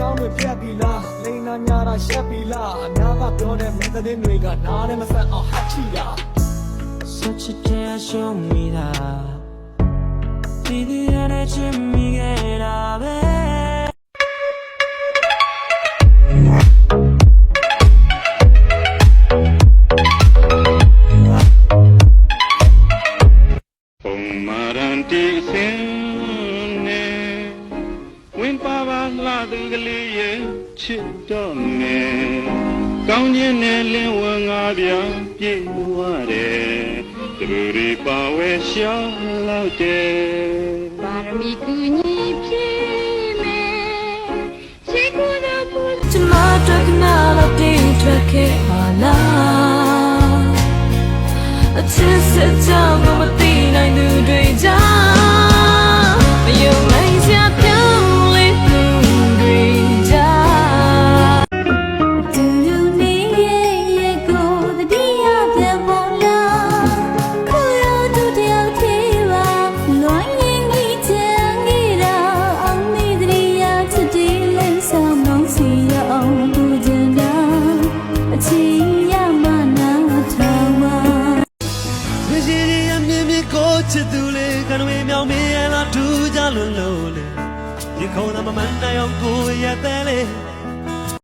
ချောင်းတွေဖြတ်ပြီလားလိန်နာညာတာရှက်ပြီလားအနာကပြောတဲ့မင်းသတင်းတွေကနားနဲ့မဆက်အောင်ဟတ်ချီတာ Such a day show me that ဒီဒီရတဲ့ချင်မိခဲ့တာပဲမာရန်တီစင် ပါလှသူကလေးရဲ့ချစ်တော်ငယ်ကောင်းခြင်းနဲ့လင်းဝင်ငါပြပြည့်ဝတယ်သူတွေပါဝဲရှာလောက်တယ်ပါရမီကူညီပြည့်မယ်ရှိခိုးတော့ဘူးချမတော့ကနာတော့တိထွက်ခဲ့ပါလားအချစ်စကြောင့် စ်သူလေးကနွေမြောင်မင်းရဲ့လားထူကြလွန်းလို့လေဒီခုံးသမမန်နိုင်အောင်ကိုရဲ့တဲ့လေး